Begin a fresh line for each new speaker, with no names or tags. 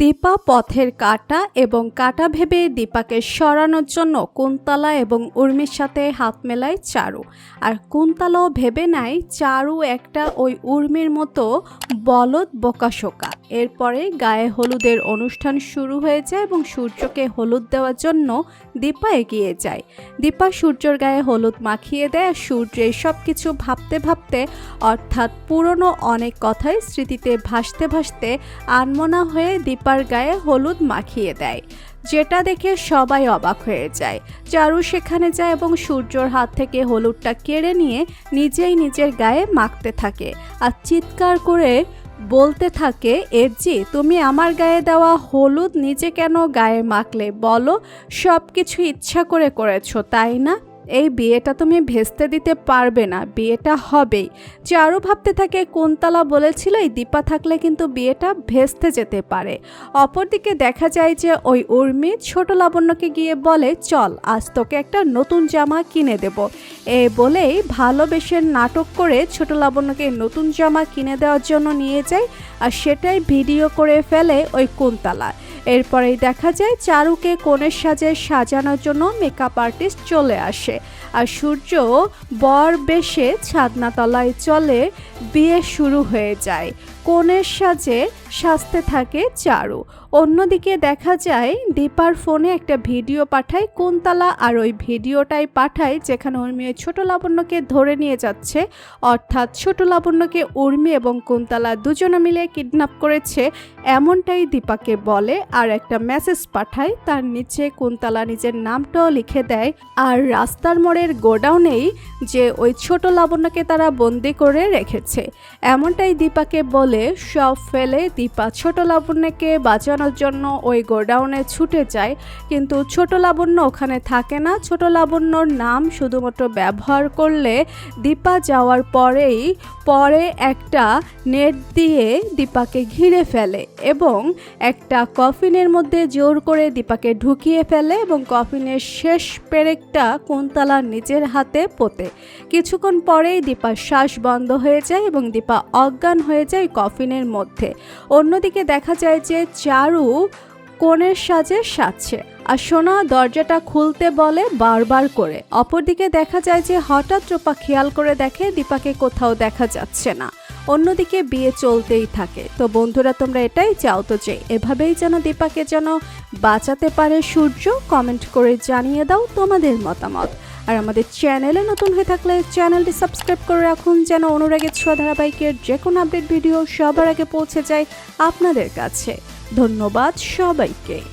দীপা পথের কাটা এবং কাটা ভেবে দীপাকে সরানোর জন্য কুন্তলা এবং উর্মির সাথে হাত মেলায় চারু। আর কুন্তলাও ভেবে নেয় চারু একটা ওই উর্মির মতো বলদ বোকাশোকা এরপরে গায়ে হলুদের অনুষ্ঠান শুরু হয়ে যায় এবং সূর্যকে হলুদ দেওয়ার জন্য দীপা এগিয়ে যায়। দীপা সূর্যর গায়ে হলুদ মাখিয়ে দেয় আর সূর্য সব কিছু ভাবতে ভাবতে, অর্থাৎ পুরনো অনেক কথাই স্মৃতিতে ভাসতে ভাসতে আনমনা হয়ে দীপার গায়ে হলুদ মাখিয়ে দেয়। যেটা দেখে সবাই অবাক হয়ে যায়। চারু সেখানে যায় এবং সূর্যর হাত থেকে হলুদটা কেড়ে নিয়ে নিজেই নিজের গায়ে মাখতে থাকে আর চিৎকার করে বলতে থাকে, এরজি, তুমি আমার গায়ে দেওয়া হলুদ নিজে কেন গায়ে মাখলে? বলো সব কিছু ইচ্ছা করে করেছ, তাই না? এই বিয়েটা তুমি ভেস্তে দিতে পারবে না, বিয়েটা হবেই। চারু ভাবতে থাকে, কোনতলা বলেছিল এই দীপা থাকলে কিন্তু বিয়েটা ভেস্তে যেতে পারে। অপরদিকে দেখা যায় যে ওই উর্মি ছোট লাবণ্যকে গিয়ে বলে, চল, আজ তোকে একটা নতুন জামা কিনে দেব। এ বলেই ভালোবেসে নাটক করে ছোট লাবণ্যকে নতুন জামা কিনে দেওয়ার জন্য নিয়ে যায়, আর সেটাই ভিডিও করে ফেলে ওই কুন্তলা। এরপরেই দেখা যায় চারুকে কনের সাজে সাজানোর জন্য মেকআপ আর্টিস্ট চলে আসে। আর সূর্য বর বেশে ছাদনাতলায় চলে বিয়ে শুরু হয়ে যায়। কনের সাজে সাজতে থাকে চারু। অন্যদিকে দেখা যায় দীপার ফোনে একটা ভিডিও পাঠায়, কুন্তলা আর ওই ভিডিওটাই পাঠায় যেখানে উর্মি ওই ছোট লাবণ্যকে ধরে নিয়ে যাচ্ছে। অর্থাৎ ছোট লাবণ্যকে উর্মি এবং কুন্তলা দুজনে মিলে কিডন্যাপ করেছে, এমনটাই দীপাকে বলে। আর একটা মেসেজ পাঠায়, তার নিচে কুন্তলা নিজের নামটাও লিখে দেয়। আর রাস্তার মোড়ের গোডাউনেই যে ওই ছোট লাবণ্যকে তারা বন্দি করে রেখেছে। এমনটাই দীপাকে বলে, সব ফেলে দীপা ছোট লাবণ্যকে বাঁচানোর জন্য ওই গোডাউনে ছুটে যায়। কিন্তু ছোট লাবণ্য ওখানে থাকে না। ছোট লাবণ্যর নাম শুধুমাত্র ব্যবহার করলে দীপা যাওয়ার পরেই, পরে একটা নেট দিয়ে দীপাকে ঘিরে ফেলে এবং একটা কফিনের মধ্যে জোর করে দীপাকে ঢুকিয়ে ফেলে এবং কফিনের শেষ পেরেকটা কুন্তলা নিজের হাতে পোতে। কিছুক্ষণ পরেই দীপার শ্বাস বন্ধ হয়ে যায় এবং দীপা অজ্ঞান হয়ে যায় কফিনের মধ্যে। অন্যদিকে দেখা যায় যে চারু কোণের সাজে সাজছে। আর সোনা দরজাটা খুলতে বলে বারবার করে। অপরদিকে দেখা যায় যে হঠাৎ রূপা খেয়াল করে দেখে দীপাকে কোথাও দেখা যাচ্ছে না। অন্যদিকে বিয়ে চলতেই থাকে। তো বন্ধুরা, তোমরা এটাই চাও তো যে এভাবেই যেন দীপাকে যেন বাঁচাতে পারে সূর্য কমেন্ট করে জানিয়ে দাও তোমাদের মতামত। আর আমাদের চ্যানেলে নতুন হয়ে থাকলে চ্যানেলটি সাবস্ক্রাইব করে রাখুন যেন অনুরাগের ছোঁয়া ধারাবাহিকের যে কোনো আপডেট ভিডিও সবার আগে পৌঁছে যায় আপনাদের কাছে। ধন্যবাদ সবাইকে।